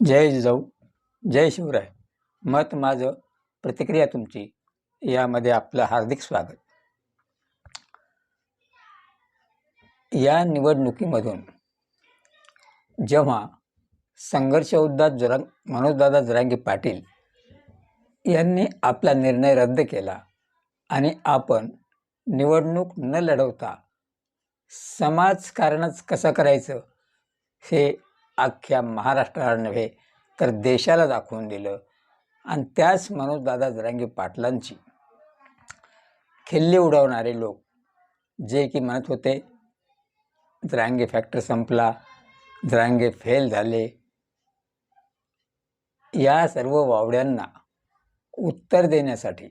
जय जिजाऊ जय शिवराय. मत माझं प्रतिक्रिया तुमची. यामध्ये आपलं हार्दिक स्वागत. या निवडणुकीमधून जेव्हा संघर्ष उद्दात जरांग मनोजदादा जरांगी पाटील यांनी आपला निर्णय रद्द केला आणि आपण निवडणूक न लढवता समाजकारणच कसं करायचं हे अख्ख्या महाराष्ट्राला नव्हे तर देशाला दाखवून दिलं. आणि त्याच मनोजदादा जरांगी पाटलांची. खिल्ली उडवणारे लोक जे की म्हणत होते जरांगे फॅक्टर संपला जरांगे फेल झाले. या सर्व वावड्यांना उत्तर देण्यासाठी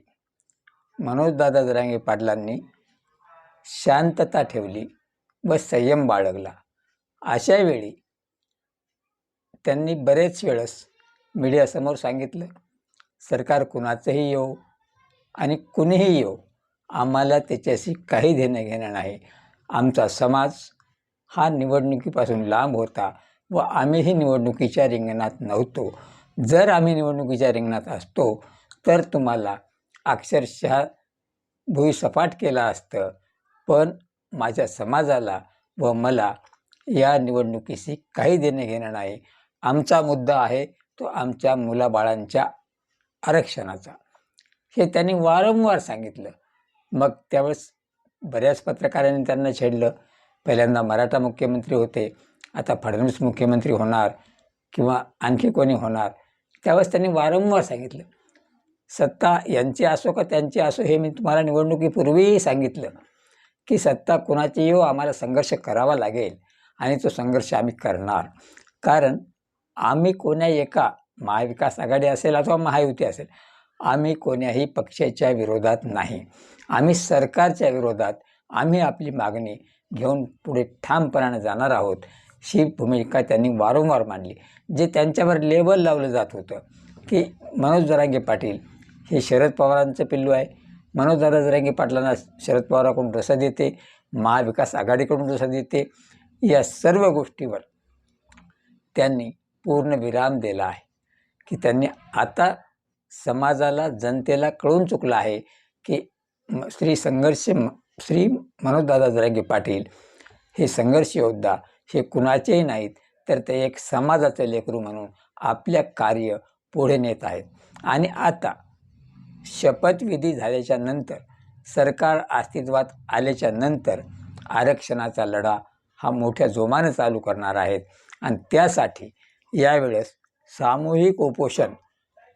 मनोजदादा जरांगे पाटलांनी शांतता ठेवली व संयम बाळगला. अशा वेळी त्यांनी बरेच वेळेस मीडियासमोर सांगितलं सरकार कुणाचंही येऊ आणि कुणीही येऊ आम्हाला त्याच्याशी काही देणं घेणं नाही. आमचा समाज हा निवडणुकीपासून लांब होता व आम्हीही निवडणुकीच्या रिंगणात नव्हतो. जर आम्ही निवडणुकीच्या रिंगणात असतो तर तुम्हाला अक्षरशः भुईसपाट केलं असतं. पण माझ्या समाजाला व मला या निवडणुकीशी काही देणं घेणं नाही. आमचा मुद्दा आहे तो आमच्या मुलाबाळांच्या आरक्षणाचा. हे त्यांनी वारंवार सांगितलं. मग त्यावेळेस बऱ्याच पत्रकारांनी त्यांना छेडलं. पहिल्यांदा मराठा मुख्यमंत्री होते आता फडणवीस मुख्यमंत्री होणार किंवा आणखी कोणी होणार त्यावेळेस त्यांनी वारंवार सांगितलं. सत्ता यांची असो का त्यांची असो हे मी तुम्हाला निवडणुकीपूर्वीही सांगितलं की सत्ता कोणाची येऊ हो आम्हाला संघर्ष करावा लागेल आणि तो संघर्ष आम्ही करणार. कारण आम्ही कोण्या एका महाविकास आघाडी असेल अथवा महायुती असेल आम्ही कोण्याही पक्षाच्या विरोधात नाही. आम्ही सरकारच्या विरोधात आम्ही आपली मागणी घेऊन पुढे ठामपणाने जाणार आहोत ही भूमिका त्यांनी वारंवार मांडली जे त्यांच्यावर लेबल लावलं जात होतं की मनोज जरांगे पाटील हे शरद पवारांचं पिल्लू आहे. मनोज दादा जरांगे पाटलांना शरद पवाराकडून रसा देते महाविकास आघाडीकडून रसा देते. या सर्व गोष्टीवर त्यांनी पूर्ण विराम दिला आहे की त्यांनी आता समाजाला जनतेला कळून चुकलं आहे की श्री संघर्ष म- श्री मनोजदादा जरांगे पाटील हे संघर्ष योद्धा हे कुणाचेही नाहीत तर ते एक समाजाचं लेकरू म्हणून आपल्या कार्य पुढे नेत आहेत. आणि आता शपथविधी झाल्याच्यानंतर सरकार अस्तित्वात आल्याच्यानंतर आरक्षणाचा लढा हा मोठ्या जोमानं चालू करणार आहेत. आणि त्यासाठी यावेळेस सामूहिक उपोषण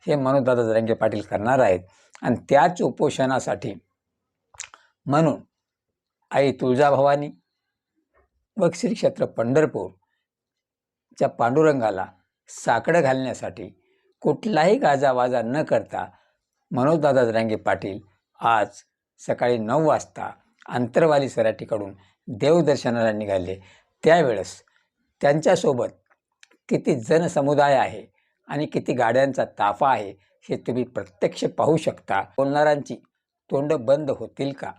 हे मनोजदादा जरंगे पाटील करणार आहेत. आणि त्याच उपोषणासाठी म्हणून आई तुळजाभवानी व श्री क्षेत्र पंढरपूरच्या पांडुरंगाला साकडं घालण्यासाठी कुठलाही गाजावाजा न करता मनोजदादा जरांगे पाटील आज सकाळी नऊ वाजता आंतरवाली सराटीकडून देवदर्शनाला निघाले. त्यावेळेस त्यांच्यासोबत किती जनसमुदाय आहे आणि किती गाड्यांचा ताफा आहे हे तुम्ही प्रत्यक्ष पाहू शकता. बोलणाऱ्यांची तोंड बंद होतील का?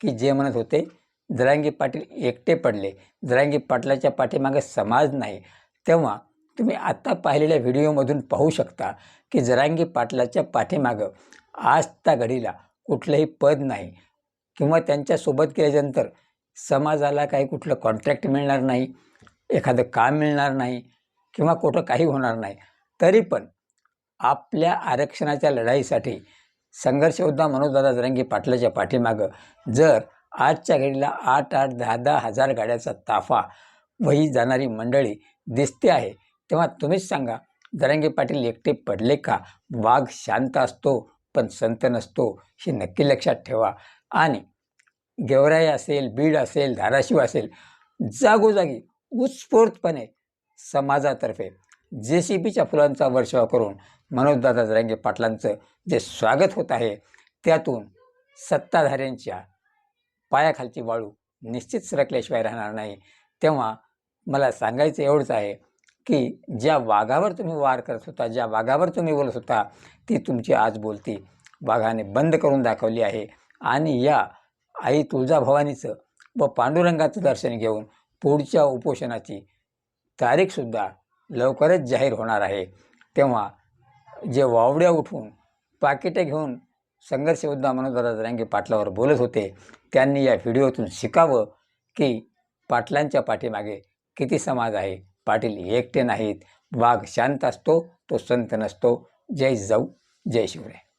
की जे म्हणत होते जरांगी पाटील एकटे पडले. जरांगी पाटलाच्या पाठीमागे समाज नाही. तेव्हा तुम्ही आत्ता पाहिलेल्या व्हिडिओमधून पाहू शकता की जरांगी पाटलाच्या पाठीमागं आज त्या घडीला कुठलंही पद नाही. किंवा त्यांच्यासोबत केल्यानंतर समाजाला काही कुठलं कॉन्ट्रॅक्ट मिळणार नाही. एखादं काम मिळणार नाही. किंवा कुठं काही होणार नाही. तरी पण आपल्या आरक्षणाच्या लढाईसाठी संघर्षयोद्धा मनोजदादा जरंगी पाटलाच्या पाठीमागं जर आजच्या घडीला आठ आठ दहा दहा हजार गाड्याचा ताफा वही जाणारी मंडळी दिसते आहे तेव्हा तुम्हीच सांगा जरंगे पाटील एकटे पडले का? वाघ शांत असतो पण संत नसतो हे नक्की लक्षात ठेवा. आणि गेवराई असेल बीड असेल धाराशिव असेल जागोजागी उत्स्फूर्तपणे समाजातर्फे. जे सी बीच्या फुलांचा वर्षाव करून मनोजदादा जरांगे पाटलांचं जे स्वागत होत आहे त्यातून सत्ताधाऱ्यांच्या पायाखालची वाळू निश्चित सरकल्याशिवाय राहणार नाही. तेव्हा मला सांगायचं एवढंच आहे की ज्या वाघावर तुम्ही वार करत होता ज्या वाघावर तुम्ही बोलत होता ती तुमची आज बोलती. वाघाने बंद करून दाखवली आहे आणि या आई तुळजाभवानीचं व पांडुरंगाचं दर्शन घेऊन पुढच्या उपोषणाची तारीखसुद्धा लवकरच जाहीर होणार आहे. तेव्हा जे वावड्या उठून पाकिटे घेऊन संघर्षयोद्धा मनोजदादा जरांगे पाटलावर बोलत होते त्यांनी या व्हिडिओतून शिकावं की पाटलांच्या पाठीमागे किती समाज आहे. पाटील एकटे नाहीत. वाघ शांत असतो तो संत नसतो. जय जाऊ जय शिवराय.